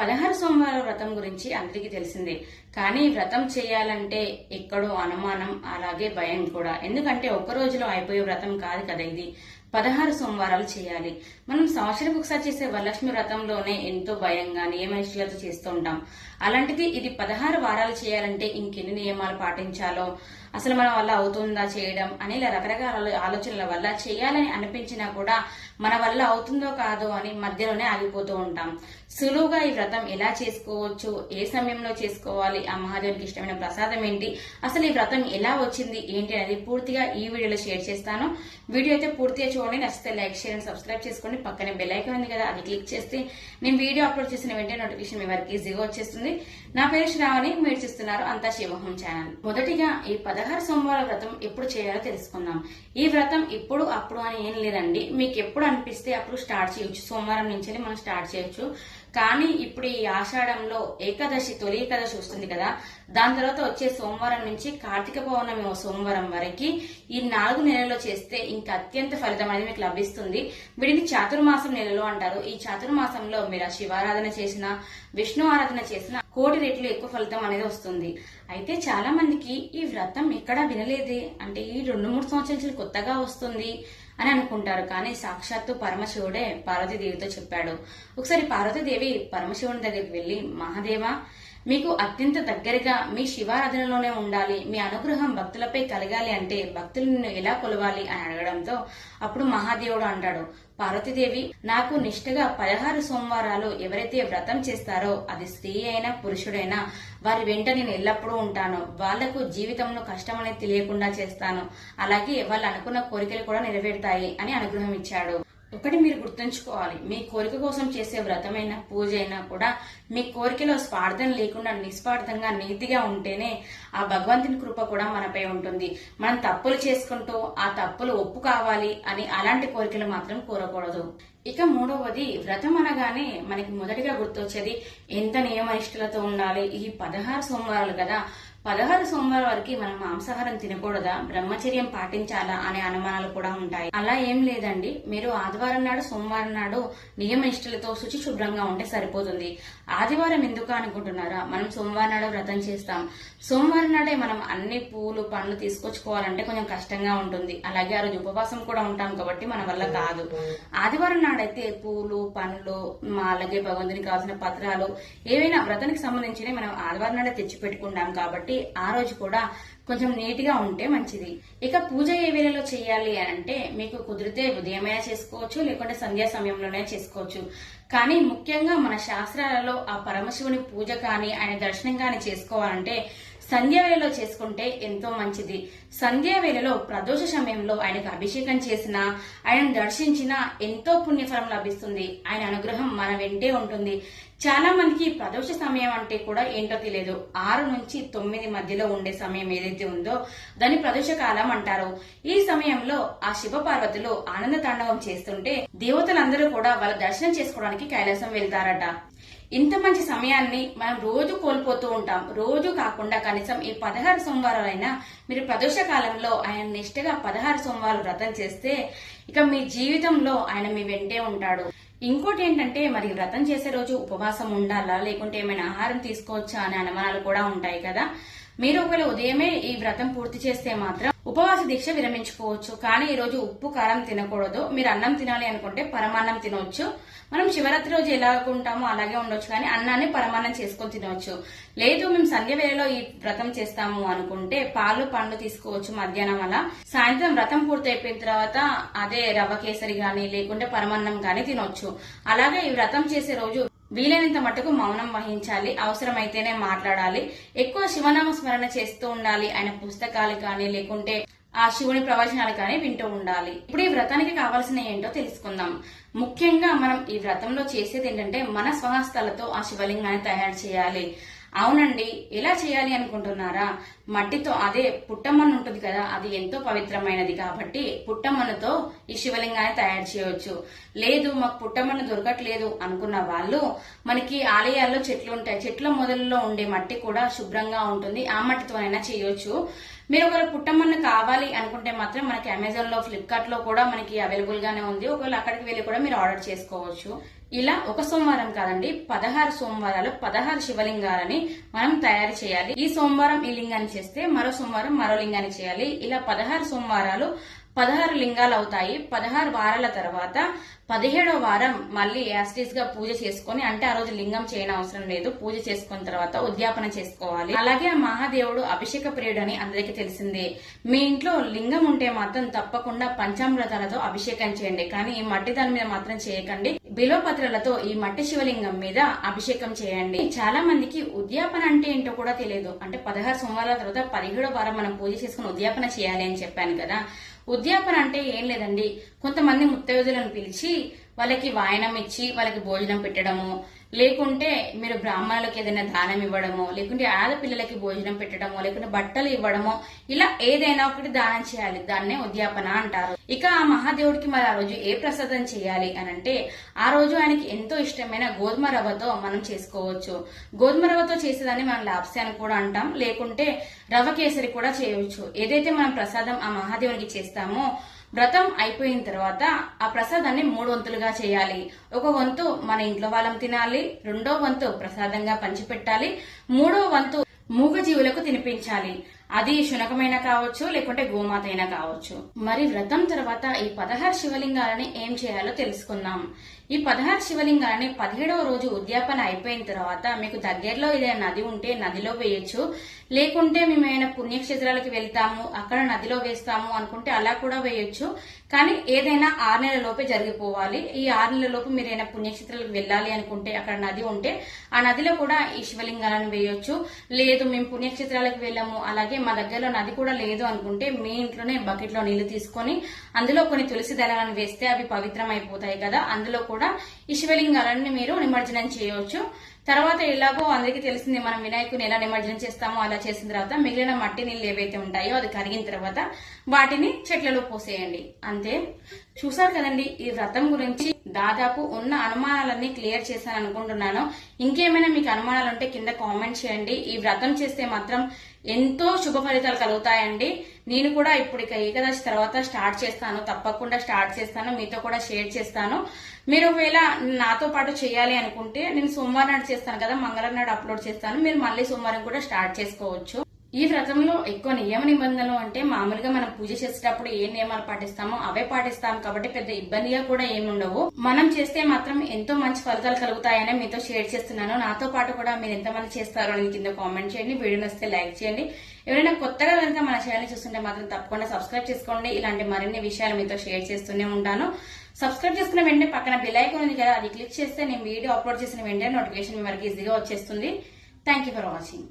పదహారు సోమవార వ్రతం గురించి అందరికీ తెలిసిందే. కానీ వ్రతం చేయాలంటే ఎక్కడో అనుమానం అలాగే భయం కూడా. ఎందుకంటే ఒక్క రోజులో అయిపోయే వ్రతం కాదు కదా ఇది. పదహారు సోమవారాలు చేయాలి. మనం సంవత్సరం ఒకసారి చేసే వరలక్ష్మి వ్రతంలోనే ఎంతో భయంగా నియమనిష్టలతో చేస్తూ ఉంటాం. అలాంటిది ఇది పదహారు వారాలు చేయాలంటే ఇంకెన్ని నియమాలు పాటించాలో అసలు మన వల్ల అవుతుందా చేయడం అని ఇలా రకరకాల ఆలోచనల వల్ల చేయాలని అనిపించినా కూడా మన వల్ల అవుతుందో కాదో అని మధ్యలోనే ఆగిపోతూ ఉంటాం. సులువుగా ఈ వ్రతం ఎలా చేసుకోవచ్చు? ఏ సమయంలో చేసుకోవాలి? ఆ మహాదేవునికి ఇష్టమైన ప్రసాదం ఏంటి? అసలు ఈ వ్రతం ఎలా వచ్చింది? ఏంటి అనేది పూర్తిగా ఈ వీడియోలో షేర్ చేస్తాను. వీడియో అయితే పూర్తిగా చూడండి. నచ్చితే లైక్ షేర్ అండ్ సబ్స్క్రైబ్ చేసుకోండి. పక్కనే బెల్ ఐకాన్ ఉంది కదా అది క్లిక్ చేస్తే నేను వీడియో అప్లోడ్ చేసిన వెంటనే నోటిఫికేషన్ మీ వరకు ఈజీగా వచ్చేస్తుంది. నా పేరు శ్రావణి. మీరు చూస్తున్నారు అంతా శివహం ఛానల్. మొదటిగా ఈ పద పదహారు సోమవారం వ్రతం ఎప్పుడు చేయాలో తెలుసుకుందాం. ఈ వ్రతం ఇప్పుడు అప్పుడు అని ఏం లేదండి. మీకు ఎప్పుడు అనిపిస్తే అప్పుడు స్టార్ట్ చేయొచ్చు. సోమవారం నుంచి మనం స్టార్ట్ చేయొచ్చు. కానీ ఇప్పుడు ఈ ఆషాఢంలో ఏకాదశి తొలి ఏకాదశి వస్తుంది కదా. దాని తర్వాత వచ్చే సోమవారం నుంచి కార్తీక పౌర్ణమి సోమవారం వరకు ఈ నాలుగు నెలల్లో చేస్తే ఇంకా అత్యంత ఫలితం అనేది మీకు లభిస్తుంది. వీటిని చాతుర్మాసం నెలలు అంటారు. ఈ చాతుర్మాసంలో మీరు శివారాధన చేసిన విష్ణు ఆరాధన చేసిన కోటి రెట్లు ఎక్కువ ఫలితం అనేది వస్తుంది. అయితే చాలా మందికి ఈ వ్రతం ఎక్కడా వినలేదే. అంటే ఈ రెండు మూడు సంవత్సరాల నుంచి కొత్తగా వస్తుంది. అని అనుకుంటారు. కానీ సాక్షాత్తు పరమశివుడే పార్వతీదేవితో చెప్పాడు. ఒకసారి పార్వతీదేవి పరమశివుని దగ్గరికి వెళ్ళి మహాదేవా మీకు అత్యంత దగ్గరగా మీ శివారాధనలోనే ఉండాలి మీ అనుగ్రహం భక్తులపై కలగాలి అంటే భక్తులు నిన్ను ఎలా కొలవాలి అని అడగడంతో అప్పుడు మహాదేవుడు అంటాడు పార్వతీదేవి నాకు నిష్ఠగా పదహారు సోమవారాలు ఎవరైతే వ్రతం చేస్తారో అది స్త్రీ అయినా పురుషుడైనా వారి వెంట నేను ఎల్లప్పుడూ ఉంటాను. వాళ్ళకు జీవితంలో కష్టం అనేది తెలియకుండా చేస్తాను. అలాగే వాళ్ళు అనుకున్న కోరికలు కూడా నెరవేరుతాయి అని అనుగ్రహం ఇచ్చాడు. ఒకటి మీరు గుర్తుంచుకోవాలి. మీ కోరిక కోసం చేసే వ్రతమైన పూజ అయినా కూడా మీ కోరికలో స్వార్థం లేకుండా నిస్వార్థంగా నీతిగా ఉంటేనే ఆ భగవంతుని కృప కూడా మనపై ఉంటుంది. మనం తప్పులు చేసుకుంటూ ఆ తప్పులు ఒప్పు కావాలి అని అలాంటి కోరికలు మాత్రం కోరకూడదు. ఇక మూడవది వ్రతం అనగానే మనకి మొదటిగా గుర్తొచ్చేది ఎంత నియమనిష్టలతో ఉండాలి? ఈ పదహారు సోమవారాలు కదా పదహారు సోమవారం వరకు మనం మాంసాహారం తినకూడదా? బ్రహ్మచర్యం పాటించాలా? అనే అనుమానాలు కూడా ఉంటాయి. అలా ఏం లేదండి. మీరు ఆదివారం నాడు సోమవారం నాడు నియమనిష్టలతో శుచి శుభ్రంగా ఉంటే సరిపోతుంది. ఆదివారం ఎందుకు అనుకుంటున్నారా? మనం సోమవారం నాడు వ్రతం చేస్తాం. సోమవారం నాడే మనం అన్ని పూలు పండ్లు తీసుకొచ్చుకోవాలంటే కొంచెం కష్టంగా ఉంటుంది. అలాగే ఆ రోజు ఉపవాసం కూడా ఉంటాం కాబట్టి మన వల్ల కాదు. ఆదివారం నాడైతే పూలు పండ్లు మా అలాగే భగవంతునికి కావాల్సిన పత్రాలు ఏవైనా వ్రతానికి సంబంధించినవి మనం ఆదివారం నాడే తెచ్చి పెట్టుకుంటాం కాబట్టి ఆ రోజు కూడా కొంచెం నీట్గా ఉంటే మంచిది. ఇక పూజ ఏ వేళలో చేయాలి అని అంటే మీకు కుదిరితే ఉదయమైనా చేసుకోవచ్చు లేకుంటే సంధ్యా సమయంలోనే చేసుకోవచ్చు. కానీ ముఖ్యంగా మన శాస్త్రాలలో ఆ పరమశివుని పూజ కానీ ఆయన దర్శనం కానీ చేసుకోవాలంటే సంధ్య వేళలో చేసుకుంటే ఎంతో మంచిది. సంధ్య వేళలో ప్రదోష సమయంలో ఆయనకు అభిషేకం చేసిన ఆయన దర్శించిన ఎంతో పుణ్యఫలం లభిస్తుంది. ఆయన అనుగ్రహం మన వెంటే ఉంటుంది. చాలా మందికి ప్రదోష సమయం అంటే కూడా ఏంటో తెలియదు. ఆరు నుంచి తొమ్మిది మధ్యలో ఉండే సమయం ఏదైతే ఉందో దాన్ని ప్రదోష కాలం అంటారు. ఈ సమయంలో ఆ శివ పార్వతులు ఆనంద తాండవం చేస్తుంటే దేవతలందరూ కూడా వాళ్ళ దర్శనం చేసుకోవడానికి కైలాసం వెళ్తారట. ఇంత మంచి సమయాన్ని మనం రోజు కోల్పోతూ ఉంటాం. రోజు కాకుండా కనీసం ఈ పదహారు సోమవారాలైనా మీరు ప్రదోష కాలంలో ఆయన నిష్ఠగా పదహారు సోమవారాలు వ్రతం చేస్తే ఇక మీ జీవితంలో ఆయన మీ వెంటే ఉంటాడు. ఇంకోటి ఏంటంటే మరి వ్రతం చేసే రోజు ఉపవాసం ఉండాలా? లేకుంటే ఏమైనా ఆహారం తీసుకోవచ్చా? అనే అనుమానాలు కూడా ఉంటాయి కదా. మీరు ఒకవేళ ఉదయమే ఈ వ్రతం పూర్తి చేస్తే మాత్రం ఉపవాస దీక్ష విరమించుకోవచ్చు. కానీ ఈ రోజు ఉప్పు కారం తినకూడదు. మీరు అన్నం తినాలి అనుకుంటే పరమాన్నం తినవచ్చు మనం శివరాత్రి రోజు ఎలా ఉంటామో అలాగే ఉండొచ్చు కానీ అన్నాన్ని పరమాన్నం చేసుకొని తినవచ్చు లేదు మేము సంధ్య వేళలో ఈ వ్రతం చేస్తాము అనుకుంటే పాలు పండ్లు తీసుకోవచ్చు మధ్యాహ్నం అలా. సాయంత్రం వ్రతం పూర్తయిపోయిన తర్వాత అదే రవ్వ కేసరి గాని లేకుంటే పరమాన్నం గాని తినొచ్చు. అలాగే ఈ వ్రతం చేసే రోజు వీలైనంత మటుకు మౌనం వహించాలి అవసరమైతేనే మాట్లాడాలి. ఎక్కువ శివనామ స్మరణ చేస్తూ ఉండాలి. ఆయన పుస్తకాలు కానీ లేకుంటే ఆ శివుని ప్రవచనాలు కానీ వింటూ ఉండాలి. ఇప్పుడు ఈ వ్రతానికి కావాల్సిన ఏంటో తెలుసుకుందాం. ముఖ్యంగా మనం ఈ వ్రతంలో చేసేది ఏంటంటే మన స్వహస్తాలతో ఆ శివలింగాన్ని తయారు చేయాలి. అవునండి ఎలా చేయాలి అనుకుంటున్నారా? మట్టితో అదే పుట్టమన్ను ఉంటుంది కదా అది ఎంతో పవిత్రమైనది కాబట్టి పుట్టమన్నుతో ఈ శివలింగాన్ని తయారు చేయవచ్చు. లేదు మాకు పుట్టమన్ను దొరకట్లేదు అనుకున్న వాళ్ళు మనకి ఆలయాల్లో చెట్లు ఉంటాయి. చెట్ల మొదలలో ఉండే మట్టి కూడా శుభ్రంగా ఉంటుంది. ఆ మట్టితోనైనా చేయవచ్చు. మీరు ఒకవేళ పుట్టమన్ను కావాలి అనుకుంటే మాత్రం మనకి అమెజాన్లో ఫ్లిప్కార్ట్లో కూడా మనకి అవైలబుల్ గానే ఉంది. ఒకవేళ అక్కడికి వెళ్ళి కూడా మీరు ఆర్డర్ చేసుకోవచ్చు. ఇలా ఒక సోమవారం కాదండి పదహారు సోమవారాలు పదహారు శివలింగాలని మనం తయారు చేయాలి. ఈ సోమవారం ఈ లింగాన్ని చేస్తే మరో సోమవారం మరో లింగాన్ని చేయాలి. ఇలా పదహారు సోమవారాలు పదహారు లింగాలు అవుతాయి. పదహారు వారాల తర్వాత పదిహేడో వారం మళ్ళీ యాస్టీస్గా పూజ చేసుకొని అంటే ఆ రోజు లింగం చేయని అవసరం లేదు. పూజ చేసుకున్న తర్వాత ఉద్యాపన చేసుకోవాలి. అలాగే ఆ మహాదేవుడు అభిషేక ప్రియుడు అని అందరికీ తెలిసిందే. మీ ఇంట్లో లింగం ఉంటే మాత్రం తప్పకుండా పంచామృతాలతో అభిషేకం చేయండి. కానీ ఈ మట్టి దాని మీద మాత్రం చేయకండి. బిలోపత్రలతో ఈ మట్టి శివలింగం మీద అభిషేకం చేయండి. చాలా మందికి ఉద్యాపన అంటే ఏంటో కూడా తెలియదు. అంటే పదహారు సోమవారాల తర్వాత పదిహేడో వారం మనం పూజ చేసుకుని ఉద్యాపన చేయాలి అని చెప్పాను కదా. ఉద్యాపన అంటే ఏం లేదండి. కొంతమంది ముత్తైదులను పిలిచి వాళ్ళకి వాయనం ఇచ్చి వాళ్ళకి భోజనం పెట్టడము లేకుంటే మీరు బ్రాహ్మణులకు ఏదైనా దానం ఇవ్వడమో లేకుంటే ఆడపిల్లలకి భోజనం పెట్టడమో లేకుంటే బట్టలు ఇవ్వడమో ఇలా ఏదైనా ఒకటి దానం చేయాలి. దాన్నే ఉద్యాపన అంటారు. ఇక ఆ మహాదేవుడికి మరి ఆ రోజు ఏ ప్రసాదం చేయాలి అని అంటే ఆ రోజు ఆయనకి ఎంతో ఇష్టమైన గోధుమ రవ్వతో మనం చేసుకోవచ్చు. గోధుమ రవ్వతో చేసేదాన్ని మనం లాప్సీ అని కూడా అంటాం లేకుంటే రవ్వ కేసరి కూడా చేయవచ్చు. ఏదైతే మనం ప్రసాదం ఆ మహాదేవునికి చేస్తామో వ్రతం అయిపోయిన తర్వాత ఆ ప్రసాదాన్ని మూడు వంతులుగా చేయాలి. ఒక వంతు మన ఇంట్లో వాళ్ళం తినాలి రెండో వంతు ప్రసాదంగా పంచిపెట్టాలి మూడో వంతు మూగజీవులకు తినిపించాలి. అది శునకమైన కావచ్చు లేకుంటే గోమాత అయినా కావచ్చు. మరి వ్రతం తర్వాత ఈ పదహారు శివలింగాలని ఏం చేయాలో తెలుసుకుందాం. ఈ పదహారు శివలింగాలని పదిహేడవ రోజు ఉద్యాపన అయిపోయిన తర్వాత మీకు దగ్గరలో ఏదైనా నది ఉంటే నదిలో వేయొచ్చు. లేకుంటే మేము ఏమైనా పుణ్యక్షేత్రాలకు వెళ్తాము అక్కడ నదిలో వేస్తాము అనుకుంటే అలా కూడా వేయొచ్చు. కానీ ఏదైనా ఆరు నెలల లోపే జరిగిపోవాలి. ఈ ఆరు నెలల లోపు మీరు ఏదైనా పుణ్యక్షేత్రాలకు వెళ్ళాలి అనుకుంటే అక్కడ నది ఉంటే ఆ నదిలో కూడా ఈ శివలింగాలను వేయొచ్చు. లేదు మేము పుణ్యక్షేత్రాలకు వెళ్ళాము. అలాగే మా దగ్గరలో నది కూడా లేదు అనుకుంటే మీ ఇంట్లోనే బకెట్లో నీళ్ళు తీసుకొని అందులో కొన్ని తులసి దళాలను వేస్తే అవి పవిత్రం అయిపోతాయి కదా. అందులో కూడా ఈ శివలింగాలన్నీ మీరు నిమజ్జనం చేయవచ్చు. తర్వాత ఎలాగో అందరికీ తెలిసింది మనం వినాయకుని ఎలా నిమజ్జనం చేస్తామో అలా చేసిన తర్వాత మిగిలిన మట్టి నీళ్ళు ఏవైతే ఉంటాయో అది కరిగిన తర్వాత వాటిని చెట్లలో పోసేయండి. అంతే. చూసారు కదండి ఈ వ్రతం గురించి దాదాపు ఉన్న అనుమానాలన్నీ క్లియర్ చేశాను అనుకుంటున్నాను. ఇంకేమైనా మీకు అనుమానాలు ఉంటే కింద కామెంట్ చేయండి. ఈ వ్రతం చేస్తే మాత్రం ఎంతో శుభ ఫలితాలు కలుగుతాయండి. నేను కూడా ఇప్పుడు ఇక ఏకాదశి తర్వాత స్టార్ట్ చేస్తాను. తప్పకుండా స్టార్ట్ చేస్తాను. మీతో కూడా షేర్ చేస్తాను. మీరు ఒకవేళ నాతో పాటు చేయాలి అనుకుంటే నేను సోమవారం నాడు చేస్తాను కదా మంగళవారం నాడు అప్లోడ్ చేస్తాను. మీరు మళ్ళీ సోమవారం కూడా స్టార్ట్ చేసుకోవచ్చు. ఈ వ్రతంలో ఎక్కువ నియమ నిబంధనలు అంటే మామూలుగా మనం పూజ చేసేటప్పుడు ఏ నియమాలు పాటిస్తామో అవే పాటిస్తాం కాబట్టి పెద్ద ఇబ్బందిగా కూడా ఏమి ఉండవు. మనం చేస్తే మాత్రం ఎంతో మంచి ఫలితాలు కలుగుతాయని మీతో షేర్ చేస్తున్నాను. నాతో పాటు కూడా మీరు ఎంతమంది చేస్తారో అని కింద కామెంట్ చేయండి. వీడియో నచ్చితే లైక్ చేయండి. ఎవరైనా కొత్తగా కనుక మన ఛానల్ చూస్తుంటే మాత్రం తప్పకుండా సబ్స్క్రైబ్ చేసుకోండి. ఇలాంటి మరిన్ని విషయాలు మీతో షేర్ చేస్తూనే ఉంటాను. సబ్స్క్రైబ్ చేసుకున్న వెంటనే పక్కన బెల్ ఐకాన్ ఉంది కదా అది క్లిక్ చేస్తే నేను వీడియో అప్లోడ్ చేసిన వెంటనే నోటిఫికేషన్ మీ వరకు ఈజీగా వచ్చేస్తుంది. Thank you for watching